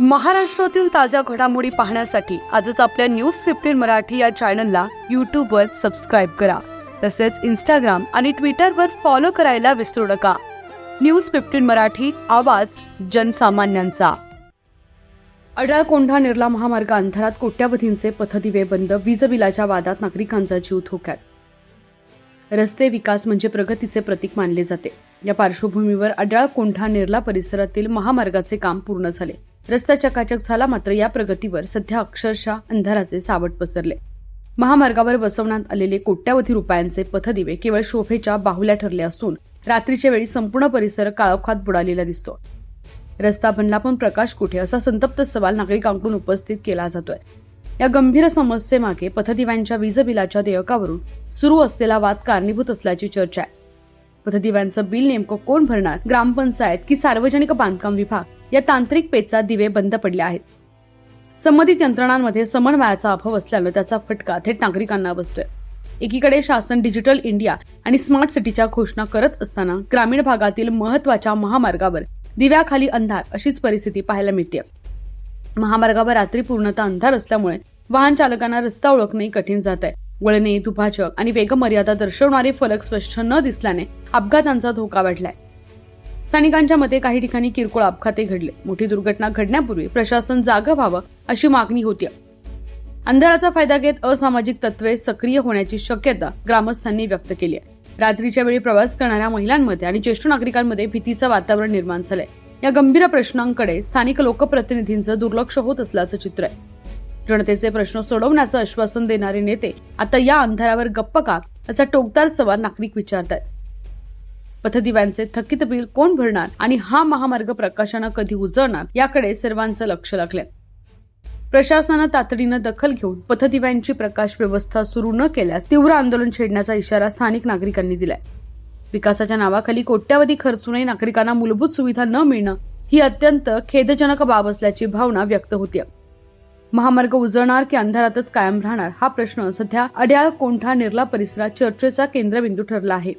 महाराष्ट्रातील ताज्या घडामोडी पाहण्यासाठी आजच आपल्या न्यूज फिफ्टीन मराठी या चॅनलला यूट्यूबवर सबस्क्राईब करा. तसेच इंस्टाग्राम आणि ट्विटरवर फॉलो करायला विसरू नका. न्यूज फिफ्टीन मराठी आवाज जनसामान्यांचा. अडाळ कोंढा निर्ला महामार्ग अंधारात कोट्यावधींचे पथदिवे बंद वीज बिलाच्या वादात नागरिकांचा जीव धोक्यात. रस्ते विकास म्हणजे प्रगतीचे प्रतीक मानले जाते. या पार्श्वभूमीवर अडाळ कोंढा परिसरातील महामार्गाचे काम पूर्ण झाले. रस्ता चकाचक झाला मात्र या प्रगतीवर सध्या अक्षरशः अंधाराचे सावट पसरले. महामार्गावर बसवण्यात आलेले कोट्यावधी रुपयांचे पथदिवे केवळ शोभेच्या बाहुल्या ठरले असून रात्रीच्या वेळी संपूर्ण परिसर काळोखात बुडालेला दिसतो. रस्ता बनला पण प्रकाश कुठे असा संतप्त सवाल नागरिकांकडून उपस्थित केला जातोय. या गंभीर समस्येमागे पथदिव्यांच्या वीज बिलाच्या देयकावरून सुरू असलेला वाद कारणीभूत असल्याची चर्चा आहे. पथदिव्यांचं बिल नेमकं कोण भरणार? ग्रामपंचायत की सार्वजनिक बांधकाम विभाग? या तांत्रिक पेचा दिवे बंद पडले आहेत. संबंधित यंत्रणांमध्ये समन्वयाचा अभाव असल्यानं त्याचा फटका थेट नागरिकांना बसतोय. एकीकडे शासन डिजिटल इंडिया आणि स्मार्ट सिटीच्या घोषणा करत असताना ग्रामीण भागातील महत्त्वाच्या महामार्गावर दिव्याखाली अंधार अशीच परिस्थिती पाहायला मिळते महामार्गावर रात्री पूर्णतः अंधार असल्यामुळे वाहन चालकांना रस्ता ओळखणे कठीण जात आहे वळणे दुभाजक आणि वेगमर्यादा दर्शवणारे फलक स्पष्ट न दिसल्याने अपघातांचा धोका वाढलाय. स्थानिकांच्या मते काही ठिकाणी किरकोळ अपघाते घडले. मोठी दुर्घटना घडण्यापूर्वी प्रशासन जागं व्हावं अशी मागणी होती. अंधाराचा फायदा घेत असामाजिक तत्वे सक्रिय होण्याची शक्यता ग्रामस्थांनी व्यक्त केली आहे. रात्रीच्या वेळी प्रवास करणाऱ्या महिलांमध्ये आणि ज्येष्ठ नागरिकांमध्ये भीतीचं वातावरण निर्माण झालंय. या गंभीर प्रश्नांकडे स्थानिक लोकप्रतिनिधींचं दुर्लक्ष होत असल्याचं चित्र आहे. जनतेचे प्रश्न सोडवण्याचं आश्वासन देणारे नेते आता या अंधारावर गप्प का असा टोकदार सवाल नागरिक विचारत आहेत पथदिव्यांचे थकीत बिल कोण भरणार आणि हा महामार्ग प्रकाशानं कधी उजळणार याकडे सर्वांचं लक्ष लागलंय. प्रशासनानं तातडीनं दखल घेऊन पथदिव्यांची प्रकाश व्यवस्था सुरू न केल्यास तीव्र आंदोलन छेडण्याचा इशारा स्थानिक नागरिकांनी दिलाय. विकासाच्या नावाखाली कोट्यावधी खर्चूनही नागरिकांना मूलभूत सुविधा न मिळणं ही अत्यंत खेदजनक बाब असल्याची भावना व्यक्त होती महामार्ग उजळणार की अंधारातच कायम राहणार हा प्रश्न सध्या अड्याळ कोंठा निर्ला परिसरात चर्चेचा केंद्रबिंदू ठरला आहे.